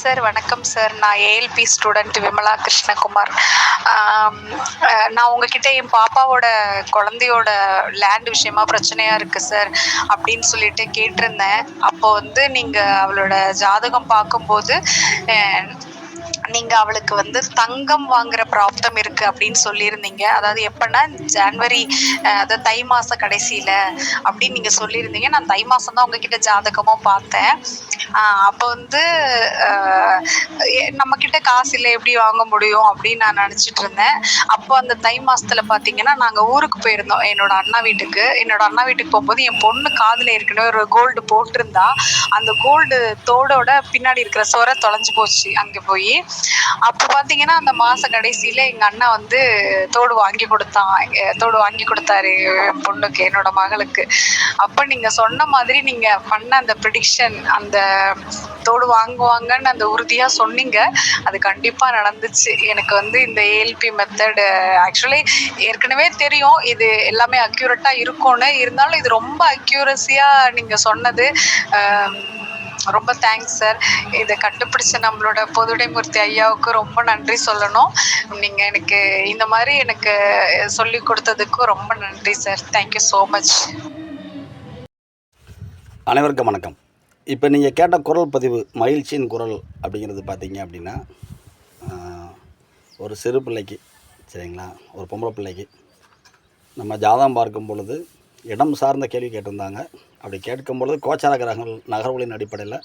Sir வணக்கம் sir நான் ALP student Vimala Krishnakumar. நான் உங்ககிட்ட என் பாப்பாவோட குழந்தையோட லேண்ட் விஷயமா பிரச்சனையா இருக்கு சார் அப்படின்னு சொல்லிட்டு கேட்டிருந்தேன். அப்போ வந்து நீங்க அவளோட ஜாதகம் பார்க்கும்போது நீங்க அவளுக்கு வந்து தங்கம் வாங்குற பிராப்தம் இருக்கு அப்படின்னு சொல்லியிருந்தீங்க. அதாவது எப்பன்னா ஜான்வரி அதாவது தை மாச கடைசியில அப்படின்னு நீங்க சொல்லியிருந்தீங்க. நான் தை மாசம் தான் உங்ககிட்ட ஜாதகமும் பார்த்தேன். அப்போ வந்து எ- நம்ம கிட்ட காசு இல்லை எப்படி வாங்க முடியும் அப்படின்னு நான் நினச்சிட்டு இருந்தேன். அப்போ அந்த தை மாசத்துல பார்த்தீங்கன்னா நாங்கள் ஊருக்கு போயிருந்தோம். என்னோட அண்ணா வீட்டுக்கு. என்னோட அண்ணா வீட்டுக்கு போகும்போது என் பொண்ணு காதில் ஏற்கனவே ஒரு கோல்டு போட்டிருந்தா. அந்த கோல்டு தோடோட பின்னாடி இருக்கிற சொர தொலைஞ்சு போச்சு. அங்கே போய் அப்போ பார்த்தீங்கன்னா அந்த மாச கடைசியில எங்க அண்ணா வந்து தோடு வாங்கி கொடுத்தான் தோடு வாங்கி கொடுத்தாரு என் பொண்ணுக்கு என்னோட மகளுக்கு. அப்ப நீங்க சொன்ன மாதிரி நீங்க பண்ண அந்த ப்ரிடிக்ஷன் அந்த தோடு வாங்குவாங்கன்னு அந்த உறுதியா சொன்னீங்க. அது கண்டிப்பா நடந்துச்சு. எனக்கு வந்து இந்த ஏஎல்பி மெத்தடு ஆக்சுவலி ஏற்கனவே தெரியும். இது எல்லாமே அக்யூரட்டாக இருக்கும்னு. இருந்தாலும் இது ரொம்ப அக்யூரஸியா நீங்க சொன்னது ரொம்ப தேங்க்ஸ் சார் இதை கண்டுபிடிச்ச நம்மளோட பொதுடைமூர்த்தி ஐயாவுக்கு ரொம்ப நன்றி சொல்லணும். நீங்க எனக்கு இந்த மாதிரி எனக்கு சொல்லி கொடுத்ததுக்கும் ரொம்ப நன்றி சார் தேங்க்யூ ஸோ மச் அனைவருக்கும் வணக்கம். இப்போ நீங்கள் கேட்ட குரல் பதிவு மகிழ்ச்சியின் குரல் அப்படிங்கிறது பார்த்தீங்க அப்படின்னா ஒரு சிறு பிள்ளைக்கு சரிங்களா? ஒரு பொம்பளை பிள்ளைக்கு. நம்ம ஜாதகம் பார்க்கும் பொழுது இடம் சார்ந்த கேள்வி கேட்டிருந்தாங்க. அப்படி கேட்கும் பொழுது கோச்சார கிரகங்கள் நகர்வுகளின் அடிப்படையில்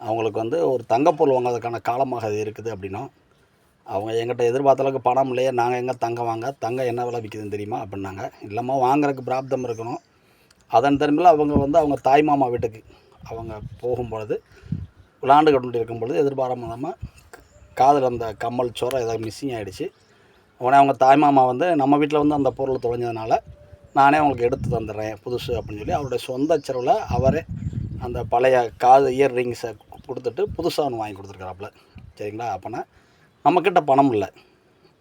அவங்களுக்கு வந்து ஒரு தங்கப்பொருள் வாங்குறதுக்கான காலமாக அது இருக்குது அப்படின்னா அவங்க எங்கிட்ட எதிர்பார்த்த அளவுக்கு பணம் இல்லையே நாங்கள் எங்கே தங்கம் வாங்க தங்கம் என்ன விலை விற்கிதுன்னு தெரியுமா அப்படின்னாங்க. இல்லைம்மா வாங்குறதுக்கு பிராப்தம் இருக்கணும். அதன் திரும்பில் அவங்க வந்து அவங்க தாய் மாமா வீட்டுக்கு அவங்க போகும்பொழுது விளாண்டு கொண்டு இருக்கும்பொழுது எதிர்பாரம் எதிர்பாராமல் காதில் அந்த கம்மல் சோறை ஏதாவது மிஸ்ஸிங் ஆகிடுச்சு உடனே அவங்க தாய் மாமா வந்து நம்ம வீட்டில் வந்து அந்த பொருள் தொலைஞ்சதுனால நானே அவங்களுக்கு எடுத்து தந்துடுறேன் புதுசு அப்படின்னு சொல்லி. அவருடைய சொந்த செலவில் அவரே அந்த பழைய காது இயர் ரிங்ஸை கொடுத்துட்டு புதுசாக ஒன்று வாங்கி கொடுத்துருக்குறாப்புல சரிங்களா? அப்போனா நம்மக்கிட்ட பணம் இல்லை.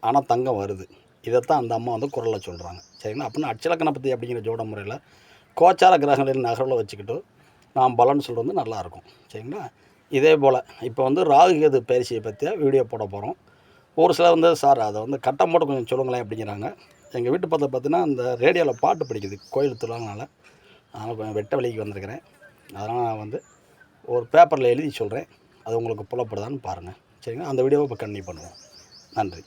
ஆனால் தங்கம் வருது. இதைத்தான் அந்த அம்மா வந்து குரலில் சொல்கிறாங்க சரிங்களா? அப்படின்னா பற்றி அப்படிங்கிற ஜோட முறையில் கோச்சார கிரகங்களின் நகரில் வச்சுக்கிட்டு நாம் பலன் சொல்கிறது வந்து நல்லாயிருக்கும் சரிங்களா? இதே போல் இப்போ வந்து ராகு கேது பயிற்சியை பற்றிய வீடியோ போட போகிறோம் ஒரு சிலர் வந்து சார் அதை வந்து கட்டம் போட்டு கொஞ்சம் சொல்லுங்களேன் அப்படிங்கிறாங்க. எங்கள் வீட்டு பக்கத்தில் பார்த்தீங்கன்னா இந்த ரேடியோவில் பாட்டு பிடிக்குது கோயில் திருவிழானால. அதனால் வெட்ட வழிக்கு வந்திருக்கிறேன். அதனால் நான் வந்து ஒரு பேப்பரில் எழுதி சொல்கிறேன். அது உங்களுக்கு புலப்படுதான்னு பாருங்கள். சரிங்களா? அந்த வீடியோவை இப்போ கண்டினியூ பண்ணுவோம். நன்றி.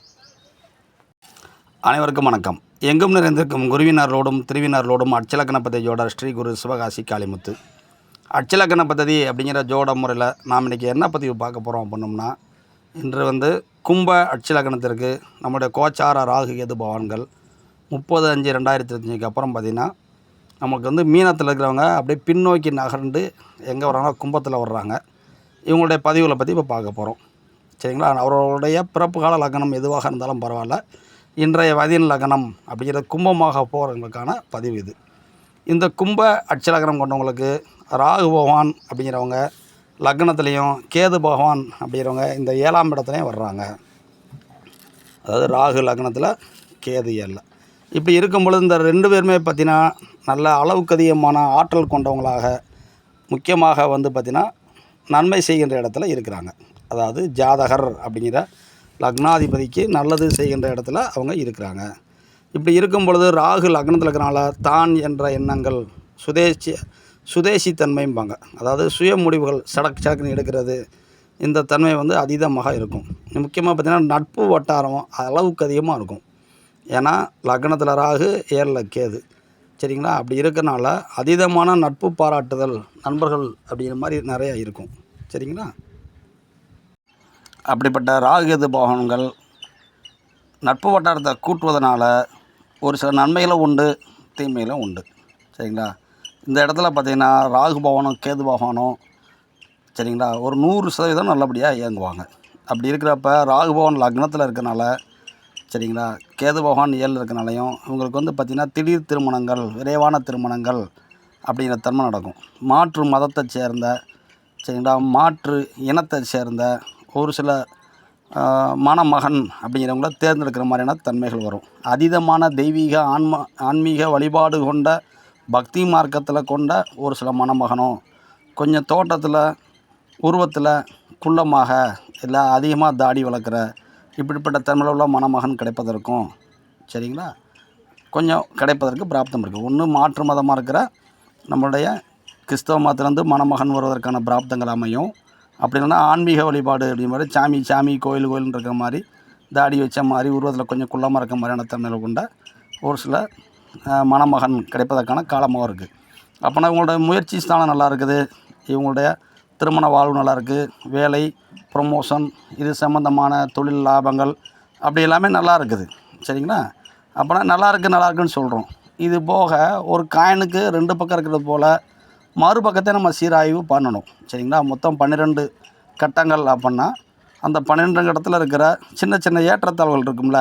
அனைவருக்கும் வணக்கம். எங்கும் நிறைந்திருக்கும் குருவினாரோடும் திருவினாரோடும் அச்சலக்கண பதவியோட ஸ்ரீ குரு சிவகாசி காளிமுத்து. அச்சலக்கண பதவி அப்படிங்கிற ஜோட முறையில் நாம் இன்றைக்கி என்ன பதிவு பார்க்க போகிறோம் அப்படின்னோம்னா இன்று வந்து கும்ப அச்சலக்கணத்திற்கு நம்முடைய கோச்சார ராகு கேது பவான்கள் முப்பது அஞ்சு ரெண்டாயிரத்தி இருபத்தஞ்சுக்கு அப்புறம் பார்த்திங்கன்னா நமக்கு வந்து மீனத்தில் இருக்கிறவங்க அப்படியே பின்னோக்கி நகர்ந்து எங்கே வர்றாங்கன்னா கும்பத்தில் வர்றாங்க. இவங்களுடைய பதிவுகளை பற்றி இப்போ பார்க்க போகிறோம். சரிங்களா? அவர்களுடைய பிறப்பு கால லக்னம் எதுவாக இருந்தாலும் பரவாயில்ல. இன்றைய வதின் லக்னம் அப்படிங்கிற கும்பமாக போகிறவங்களுக்கான பதிவு இது. இந்த கும்ப அட்சலக்னம் கொண்டவங்களுக்கு ராகு பகவான் அப்படிங்கிறவங்க லக்னத்துலேயும் கேது பகவான் அப்படிங்கிறவங்க இந்த ஏழாம் இடத்துலையும் வர்றாங்க. அதாவது ராகு லக்னத்தில் கேது ஏழில் இப்படி இருக்கும் பொழுது இந்த ரெண்டு பேருமே பார்த்தீங்கன்னா நல்ல அளவுக்கு அதிகமான ஆற்றல் கொண்டவங்களாக முக்கியமாக வந்து பார்த்திங்கன்னா நன்மை செய்கின்ற இடத்துல இருக்கிறாங்க. அதாவது ஜாதகர் அப்படிங்கிற லக்னாதிபதிக்கு நல்லது செய்கின்ற இடத்துல அவங்க இருக்கிறாங்க. இப்படி இருக்கும் பொழுது ராகு லக்னத்தில் இருக்கிறனால தான் என்ற எண்ணங்கள் சுதேசி சுதேசி தன்மைம்பாங்க அதாவது சுய முடிவுகள் சடக் சடக்குன்னு எடுக்கிறது இந்த தன்மை வந்து அதீதமாக இருக்கும். முக்கியமாக பார்த்திங்கன்னா நட்பு வட்டாரம் அளவுக்கு அதிகமாக இருக்கும். ஏன்னா லக்னத்தில் ராகு ஏழில் கேது சரிங்களா? அப்படி இருக்கனால அதீதமான நட்பு பாராட்டுதல் நண்பர்கள் அப்படிங்கிற மாதிரி நிறையா இருக்கும். சரிங்களா? அப்படிப்பட்ட ராகுகேது பகவான்கள் நட்பு வட்டாரத்தை கூட்டுவதனால ஒரு சில நன்மைகளும் உண்டு தீமைகளும் உண்டு. சரிங்களா? இந்த இடத்துல பார்த்திங்கன்னா ராகு பவனம் கேது பகவானும் சரிங்களா? ஒரு நூறு சதவீதம் நல்லபடியாக இயங்குவாங்க. அப்படி இருக்கிறப்ப ராகு பவன் லக்னத்தில் இருக்கனால சரிங்களா? கேது பகவான் ஏழில் இருக்கனாலையும் இவங்களுக்கு வந்து பார்த்திங்கன்னா திடீர் திருமணங்கள் விரைவான திருமணங்கள் அப்படிங்கிற தன்மை நடக்கும். மாற்று மதத்தை சேர்ந்த சரிங்களா? மாற்று இனத்தை சேர்ந்த ஒரு சில மணமகன் அப்படிங்கிறவங்கள தேர்ந்தெடுக்கிற மாதிரியான தன்மைகள் வரும். அதீதமான தெய்வீக ஆன்ம ஆன்மீக வழிபாடு கொண்ட பக்தி மார்க்கத்தில் கொண்ட ஒரு சில மணமகனோ கொஞ்சம் தோட்டத்தில் உருவத்தில் குள்ளமாக இல்லை அதிகமாக தாடி வளர்க்குற இப்படிப்பட்ட தன்மையில் உள்ள மணமகன் கிடைப்பதற்கும் சரிங்களா? கொஞ்சம் கிடைப்பதற்கு பிராப்தம் இருக்குது ஒன்று மாற்று மதமாக இருக்கிற நம்மளுடைய கிறிஸ்தவ மதத்துலேருந்து மணமகன் வருவதற்கான பிராப்தங்கள் அமையும். அப்படி இல்லைன்னா ஆன்மீக வழிபாடு அப்படிங்கிற சாமி சாமி கோயில் கோயில்னு இருக்கிற மாதிரி தாடி வச்ச மாதிரி உருவத்தில் கொஞ்சம் குள்ளமாக இருக்க மாதிரியான தன்மையில் கொண்ட ஒரு சில மணமகன் கிடைப்பதற்கான காலமாக இருக்குது அப்போனா இவங்களோட முயற்சி ஸ்தானம் நல்லா இருக்குது. இவங்களுடைய திருமண வாழ்வு நல்லா இருக்குது வேலை ப்ரொமோஷன் இது சம்மந்தமான தொழில் லாபங்கள் அப்படி எல்லாமே நல்லா இருக்குது சரிங்களா? அப்போனா நல்லா இருக்குது நல்லா இருக்குன்னு சொல்கிறோம் இது போக ஒரு காயினுக்கு ரெண்டு பக்கம் இருக்கிறது போல் மறுபக்கத்தை நம்ம சீராய்வு பண்ணணும். சரிங்களா? மொத்தம் பன்னிரெண்டு கட்டங்கள் அப்படின்னா அந்த பன்னிரெண்டு கட்டத்தில் இருக்கிற சின்ன சின்ன ஏற்றத்தாழ்வுகள் இருக்கும்ல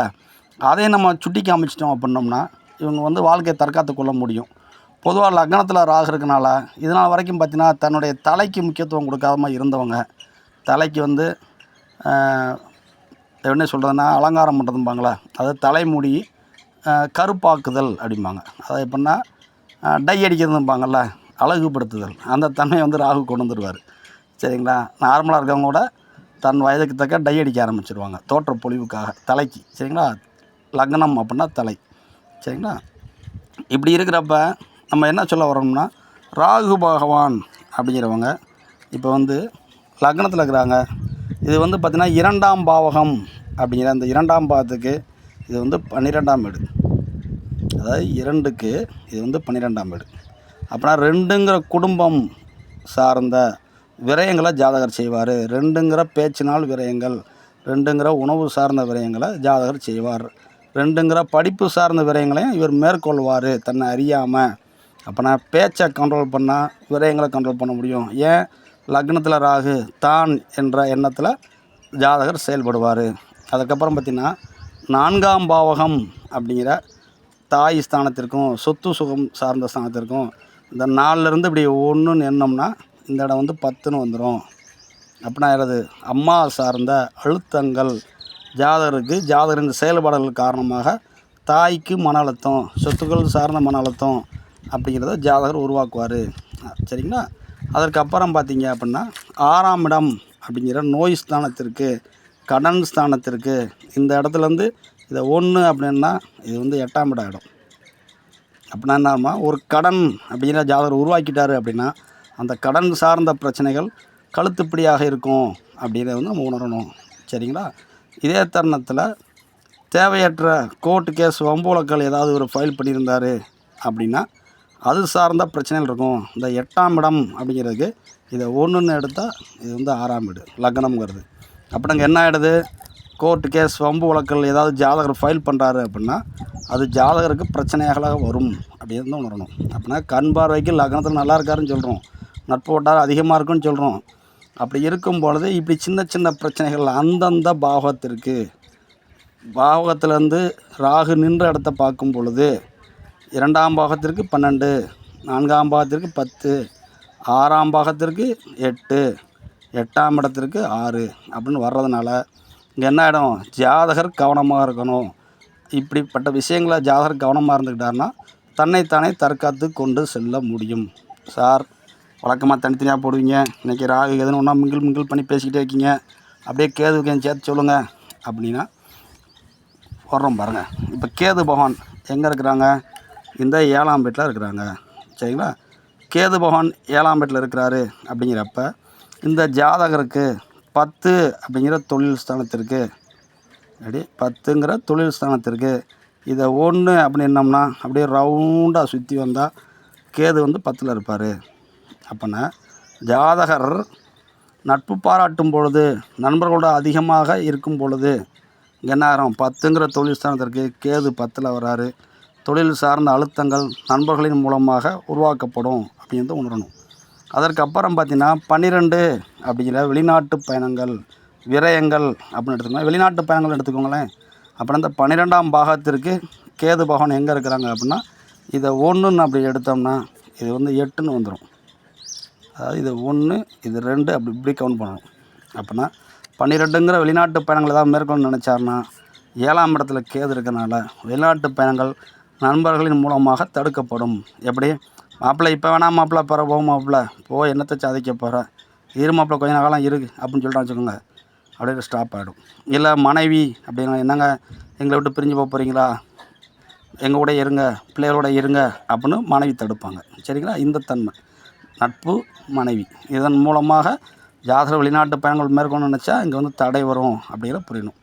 அதையும் நம்ம சுட்டி காமிச்சிட்டோம் அப்படின்னோம்னா இவங்க வந்து வாழ்க்கையை தற்காத்து கொள்ள முடியும். பொதுவாக லக்னத்தில் ராகு இருக்கனால இதனால் வரைக்கும் பார்த்தீங்கன்னா தன்னுடைய தலைக்கு முக்கியத்துவம் கொடுக்காம இருந்தவங்க தலைக்கு வந்து என்ன சொல்கிறதுனா அலங்காரம் பண்ணுறதும்பாங்களே அதாவது தலைமுடி கருப்பாக்குதல் அப்படிம்பாங்க. அது எப்படின்னா டை அடிக்கிறதும்பாங்கள்ல அழகுபடுத்துதல். அந்த தன்மையை வந்து ராகு கொண்டு வந்துடுவார் சரிங்களா? நார்மலாக இருக்கவங்க கூட தன் வயதுக்கு தக்க டை அடிக்க ஆரம்பிச்சிருவாங்க தோற்ற பொழிவுக்காக தலைக்கு. சரிங்களா? லக்னம் அப்படின்னா தலை. சரிங்களா? இப்படி இருக்கிறப்ப நம்ம என்ன சொல்ல வரோம்னா ராகு பகவான் அப்படிங்கிறவங்க இப்போ வந்து லக்னத்தில் இருக்கிறாங்க. இது வந்து பார்த்திங்கன்னா இரண்டாம் பாவகம் அப்படிங்கிற அந்த இரண்டாம் பாவத்துக்கு இது வந்து பன்னிரெண்டாம் வீடு. அதாவது இரண்டுக்கு இது வந்து பன்னிரெண்டாம் வீடு. அப்படின்னா ரெண்டுங்கிற குடும்பம் சார்ந்த விரயங்களை ஜாதகர் செய்வார். ரெண்டுங்கிற பேச்சினால் விரயங்கள் ரெண்டுங்கிற உணவு சார்ந்த விரயங்களை ஜாதகர் செய்வார். ரெண்டுங்கிற படிப்பு சார்ந்த விரயங்களையும் இவர் மேற்கொள்வார் தன்னை அறியாமல் அப்போனா பேச்சை கண்ட்ரோல் பண்ணால் விரயங்களை கண்ட்ரோல் பண்ண முடியும். ஏன்? லக்னத்தில் ராகு தான் என்ற எண்ணத்தில் ஜாதகர் செயல்படுவார். அதுக்கப்புறம் பார்த்திங்கன்னா நான்காம் பாவகம் அப்படிங்கிற தாய் ஸ்தானத்திற்கும் சொத்து சுகம் சார்ந்த ஸ்தானத்திற்கும் இந்த நாலுலேருந்து இப்படி ஒன்றுன்னு எண்ணோம்னா இந்த இடம் வந்து பத்துன்னு வந்துடும் அப்படின்னா யாராவது அம்மா சார்ந்த அழுத்தங்கள் ஜாதகருக்கு ஜாதகரின் செயல்பாடுகள் காரணமாக தாய்க்கு மன அழுத்தம் சொத்துக்கள் சார்ந்த மன அழுத்தம் அப்படிங்கிறத ஜாதகர் உருவாக்குவார். சரிங்களா? அதற்கப்புறம் பார்த்தீங்க அப்படின்னா ஆறாம் இடம் அப்படிங்கிற நோய் ஸ்தானத்திற்கு கடன் ஸ்தானத்திற்கு இந்த இடத்துலேருந்து இதை ஒன்று அப்படின்னா இது வந்து எட்டாம் இடம் இடம். அப்படின்னா என்னமா ஒரு கடன் அப்படிங்கிற ஜாதகர் உருவாக்கிட்டாரு அப்படின்னா அந்த கடன் சார்ந்த பிரச்சனைகள் கழுத்துப்படியாக இருக்கும் அப்படிங்கிறத வந்து நம்ம உணரணும். சரிங்களா? இதே தருணத்தில் தேவையற்ற கோர்ட்டு கேஸ் வம்புவழக்கள் ஏதாவது ஒரு ஃபைல் பண்ணியிருந்தார் அப்படின்னா அது சார்ந்த பிரச்சனைகள் இருக்கும். இந்த எட்டாம் இடம் அப்படிங்கிறதுக்கு இதை ஒன்றுன்னு எடுத்தால் இது வந்து ஆறாம் வீடு லக்னம்ங்கிறது. அப்படிங்க என்ன ஆகிடுது கோர்ட்டு கேஸ் வம்பு வழக்கில் ஏதாவது ஜாதகர் ஃபைல் பண்ணுறாரு அப்படின்னா அது ஜாதகருக்கு பிரச்சனையாக வரும் அப்படின்னு தான் உணரணும். அப்படின்னா கண் பார்வைக்கு லக்னத்தில் நல்லா இருக்காருன்னு சொல்கிறோம் நட்பு வட்டாரம் அதிகமாக இருக்குன்னு சொல்கிறோம் அப்படி இருக்கும் பொழுது இப்படி சின்ன சின்ன பிரச்சனைகள் அந்தந்த பாவத்திற்கு பாவகத்திலேருந்து ராகு நின்ற இடத்த பார்க்கும் பொழுது இரண்டாம் பாகத்திற்கு பன்னெண்டு நான்காம் பாகத்திற்கு பத்து ஆறாம் பாகத்திற்கு எட்டு எட்டாம் இடத்திற்கு ஆறு அப்படின்னு வர்றதுனால இங்கே என்ன ஆகிடும் ஜாதகர் கவனமாக இருக்கணும். இப்படிப்பட்ட விஷயங்களை ஜாதகர் கவனமாக இருந்துக்கிட்டாருன்னா தன்னைத்தானே தற்காத்து கொண்டு செல்ல முடியும். சார் வழக்கமாக தனித்தனியாக போடுவீங்க. இன்றைக்கி ராகு எதுன்னு ஒன்றா மிங்கிள் மிங்கிள் பண்ணி பேசிக்கிட்டே இருக்கீங்க. அப்படியே கேதுவுக்கு என் சேர்த்து சொல்லுங்கள் அப்படின்னா வர்றோம் பாருங்கள் இப்போ கேது பகவான் எங்கே இருக்கிறாங்க? இந்த ஏழாம் வீட்டில் இருக்கிறாங்க. சரிங்களா? கேது பகவான் ஏழாம் வீட்டில் இருக்கிறாரு அப்படிங்கிறப்ப இந்த ஜாதகருக்கு பத்து அப்படிங்கிற தொழில் ஸ்தானத்திற்கு அப்படி பத்துங்கிற தொழில் ஸ்தானத்திற்கு இதை ஒன்று அப்படின்னம்னா அப்படியே ரவுண்டாக சுற்றி வந்தால் கேது வந்து பத்தில் இருப்பார். அப்போனா ஜாதகர் நட்பு பாராட்டும் பொழுது நண்பர்களோட அதிகமாக இருக்கும் பொழுது இங்கே என்ன ஆகும்? பத்துங்கிற தொழில் ஸ்தானத்திற்கு கேது பத்தில் வராரு. தொழில் சார்ந்த அழுத்தங்கள் நண்பர்களின் மூலமாக உருவாக்கப்படும் அப்படின்னு உணரணும். அதற்கப்புறம் பார்த்தீங்கன்னா பன்னிரெண்டு அப்படிங்கிற வெளிநாட்டு பயணங்கள் விரயங்கள் அப்படின்னு எடுத்துக்கோங்க. வெளிநாட்டு பயணங்கள் எடுத்துக்கோங்களேன். அப்புறம் இந்த பன்னிரெண்டாம் பாகத்திற்கு கேது பகவான் எங்கே இருக்கிறாங்க அப்படின்னா இதை ஒன்றுன்னு அப்படி எடுத்தோம்னா இது வந்து எட்டுன்னு வந்துடும். அதாவது இது ஒன்று இது ரெண்டு அப்படி இப்படி கவுண்ட் பண்ணணும். அப்படின்னா பன்னிரெண்டுங்கிற வெளிநாட்டு பயணங்கள் ஏதாவது மேற்கொண்டு நினச்சாருன்னா ஏழாம் இடத்துல கேது இருக்கிறனால வெளிநாட்டு பயணங்கள் நண்பர்களின் மூலமாக தடுக்கப்படும். எப்படி? மாப்பிள்ளை இப்போ வேணாம் மாப்பிள்ளை போகிற போகும் மாப்பிள்ளை. போ என்னத்தை சாதிக்க போகிற இரு மாப்பிள்ளை கொஞ்ச காலம் இருக்கு அப்படின்னு சொல்லிட்டு வச்சுக்கோங்க. அப்படியே ஸ்டாப் ஆகிடும் இல்லை மனைவி அப்படின்னா என்னங்க? எங்களை விட்டு பிரிஞ்சு போக போகிறீங்களா எங்கள் கூட இருங்க பிள்ளைகளோட இருங்க அப்படின்னு மனைவி தடுப்பாங்க. சரிங்களா? இந்த தன்மை. நட்பு மனைவி. இதன் மூலமாக ஜாதக வெளிநாட்டு பயணங்கள் மேற்கொண்டு நினச்சா இங்கே வந்து தடை வரும் அப்படிங்கிற புரியணும்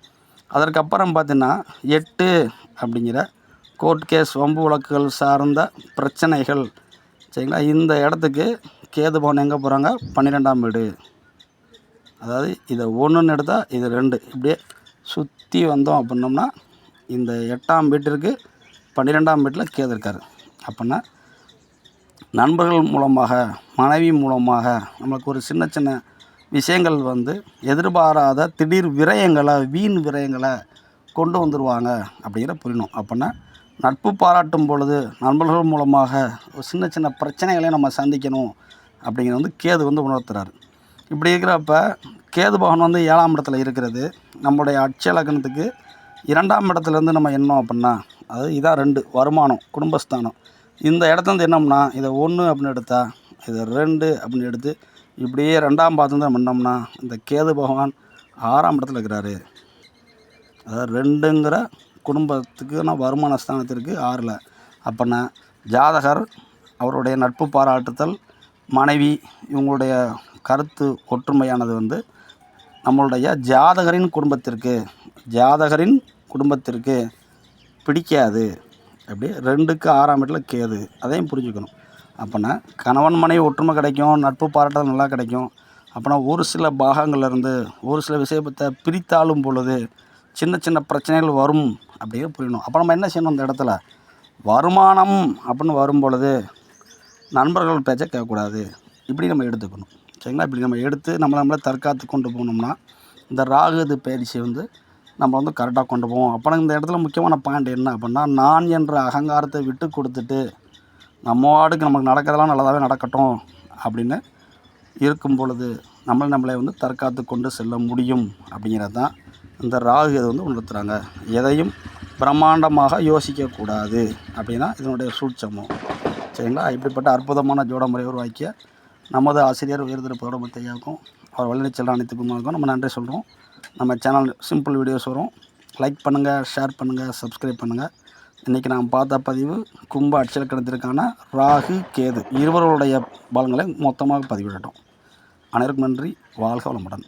அதற்கப்புறம் பார்த்தீங்கன்னா எட்டு அப்படிங்கிற கோர்ட் கேஸ் வம்பு வழக்குகள் சார்ந்த பிரச்சனைகள். சரிங்களா? இந்த இடத்துக்கு கேது பவன் எங்கே போகிறாங்க பன்னிரெண்டாம் வீடு. அதாவது இதை ஒன்றுன்னு எடுத்தால் இது ரெண்டு. இப்படியே சுற்றி வந்தோம் அப்படின்னோம்னா இந்த எட்டாம் வீட்டிற்கு பன்னிரெண்டாம் வீட்டில் கேது இருக்கார். அப்படின்னா நண்பர்கள் மூலமாக மனைவி மூலமாக நம்மளுக்கு ஒரு சின்ன சின்ன விஷயங்கள் வந்து எதிர்பாராத திடீர் விரயங்களை வீண் விரயங்களை கொண்டு வந்துடுவாங்க அப்படிங்கிற புரியணும். அப்படின்னா நட்பு பாராட்டும் பொழுது நண்பர்கள் மூலமாக ஒரு சின்ன சின்ன பிரச்சனைகளை நம்ம சந்திக்கணும் அப்படிங்கிறது வந்து கேது வந்து உணர்த்துறாரு. இப்படி இருக்கிறப்ப கேது பகவான் வந்து ஏழாம் இடத்துல இருக்கிறது. நம்மளுடைய அட்சய லக்னத்துக்கு இரண்டாம் இடத்துலேருந்து நம்ம என்னோம் அப்படின்னா அது இதான் ரெண்டு வருமானம் குடும்பஸ்தானம். இந்த இடத்துல வந்து என்னம்னா இதை ஒன்று அப்படின்னு எடுத்தா இதை ரெண்டு அப்படின்னு எடுத்து இப்படியே ரெண்டாம் பாதம் தான் பண்ணோம்னா இந்த கேது பகவான் ஆறாம் இடத்துல இருக்கிறாரு. அதாவது ரெண்டுங்கிற குடும்பத்துக்குன்னா வருமான ஸ்தானத்திற்கு ஆறில். அப்படின்னா ஜாதகர் அவருடைய நட்பு பாராட்டுதல் மனைவி இவங்களுடைய கருத்து ஒற்றுமையானது வந்து நம்மளுடைய ஜாதகரின் குடும்பத்திற்கு ஜாதகரின் குடும்பத்திற்கு பிடிக்காது. அப்படி ரெண்டுக்கு ஆறாம் வீட்டில் கேது. அதையும் புரிஞ்சுக்கணும். அப்போனா கணவன் மனைவி ஒற்றுமை கிடைக்கும் நட்பு பாராட்டுதல் நல்லா கிடைக்கும். அப்போனா ஒரு சில பாகங்கள்லேருந்து ஒரு சில விஷயத்தை பிரித்தாளும் பொழுது சின்ன சின்ன பிரச்சனைகள் வரும் அப்படியே புரியணும். அப்போ நம்ம என்ன செய்யணும் அந்த இடத்துல? வருமானம் அப்படின்னு வரும் பொழுது நண்பர்கள் பேச்சை கேட்கக்கூடாது. இப்படி நம்ம எடுத்துக்கணும். சரிங்களா? இப்படி நம்ம எடுத்து நம்மளை நம்மளை தற்காத்து கொண்டு போனோம்னா இந்த ராகுது பயிற்சி வந்து நம்ம வந்து கரெக்டாக கொண்டு போவோம். அப்போ இந்த இடத்துல முக்கியமான பாயிண்ட் என்ன அப்படின்னா நான் என்ற அகங்காரத்தை விட்டு கொடுத்துட்டு நம்ம வாடுக்கு நமக்கு நடக்கிறதெல்லாம் நல்லதாகவே நடக்கட்டும் அப்படின்னு இருக்கும் பொழுது நம்மளை நம்மளை வந்து தற்காத்து கொண்டு செல்ல முடியும் அப்படிங்கிறது தான் இந்த ராகு இதை வந்து உணர்த்துறாங்க? எதையும் பிரம்மாண்டமாக யோசிக்கக்கூடாது. அப்படின்னா இதனுடைய சூட்சமம். சரிங்களா? இப்படிப்பட்ட அற்புதமான ஜோட முறை உருவாக்கிய நமது ஆசிரியர் உயர்திரு முத்தையாவுக்கும் அவர் வழிநீச்சல் செல்ல அனைத்து குமாருக்கும் நம்ம நன்றி சொல்கிறோம் நம்ம சேனல் சிம்பிள் வீடியோஸ் வரும். லைக் பண்ணுங்கள் ஷேர் பண்ணுங்கள் சப்ஸ்கிரைப் பண்ணுங்கள் இன்றைக்கி நாம் பார்த்த பதிவு கும்ப அட்சலக்கணத்திற்கான ராகு கேது. இருவர்களுடைய பலங்களை மொத்தமாக பதிவிடட்டும். அனைவருக்கும் நன்றி. வாழ்க வளமுடன்.